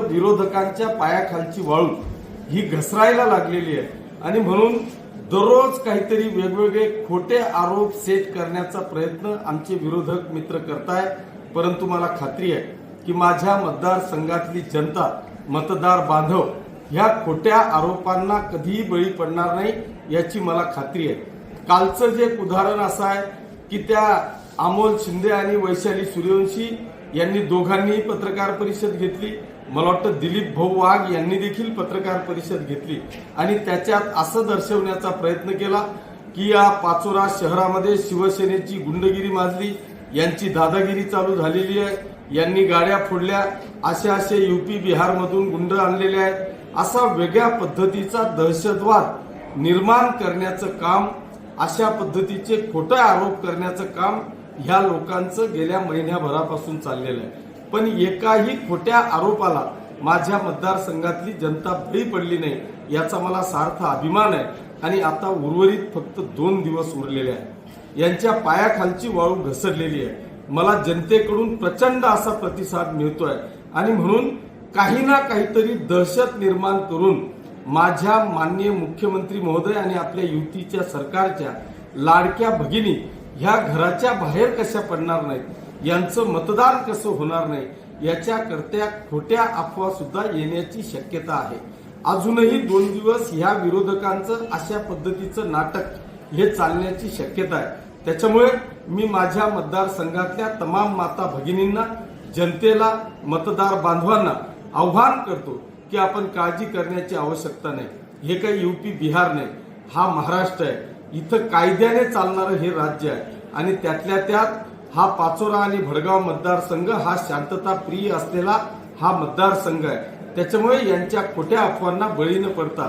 विरोधकांच्या पायाखालची वाळू ही घसरायला लागलेली आहे. आणि म्हणून दररोज काहीतरी वेगवेगळे खोटे आरोप सेट करण्याचा प्रयत्न आमचे विरोधक मित्र करताय. परंतु मला खात्री आहे की माझ्या मतदारसंघातली जनता मतदार बांधव ह्या खोट्या आरोपांना कधीही बळी पडणार नाही याची मला खात्री आहे. कालचं जे एक उदाहरण असं आहे की त्या अमोल शिंदे आणि वैशाली सूर्यवंशी यांनी दोघांनीही पत्रकार परिषद घेतली. मला वाटतं दिलीप भाऊ वाघ यांनी देखील पत्रकार परिषद घेतली आणि त्याच्यात असं दर्शवण्याचा प्रयत्न केला की या पाचोरा शहरामध्ये शिवसेनेची गुंडगिरी माजली यांची दादागिरी चालू झालेली आहे यांनी गाड्या फोडल्या असे असे युपी बिहारमधून गुंड आणलेले आहेत. असा वेगळ्या पद्धतीचा दहशतवाद निर्माण करण्याचं काम अशा पद्धतीचे खोटे आरोप करण्याचं काम ह्या लोकांचं गेल्या महिन्याभरापासून चाललेलं आहे. पण एकाही खोट्या आरोपाला माझ्या मतदारसंघातली जनता बळी पडली नाही याचा मला सार्थ अभिमान आहे आणि आता उर्वरित फक्त दोन दिवस उरलेले आहेत. यांच्या पायाखालची वाळू घसरलेली आहे. मला जनतेकडून प्रचंड असा प्रतिसाद मिळतोय आणि म्हणून काही ना काहीतरी दहशत निर्माण करून माझ्या माननीय मुख्यमंत्री महोदय आणि आपल्या युतीच्या सरकारच्या लाडक्या भगिनी ह्या घराच्या बाहेर कशा पडणार नाहीत? यांचं मतदान कसं होणार नाही? याच्याकरत्या खोट्या अफवा सुद्धा येण्याची शक्यता आहे. अजूनही दोन दिवस ह्या विरोधकांचं अशा पद्धतीचं नाटक हे चालण्याची शक्यता आहे. त्याच्यामुळे मी माझ्या मतदारसंघातल्या तमाम माता भगिनींना जनतेला मतदार बांधवांना आव्हान करतो की आपण काळजी करण्याची आवश्यकता नाही. हे काही युपी बिहार नाही हा महाराष्ट्र आहे. इथं कायद्याने चालणारं हे राज्य आहे. आणि त्यातल्या त्यात हा पाचोरा आणि भडगाव मतदारसंघ हा शांतता प्रिय असलेला हा मतदारसंघ आहे. त्याच्यामुळे यांच्या खोट्या अफवांना बळी न पडता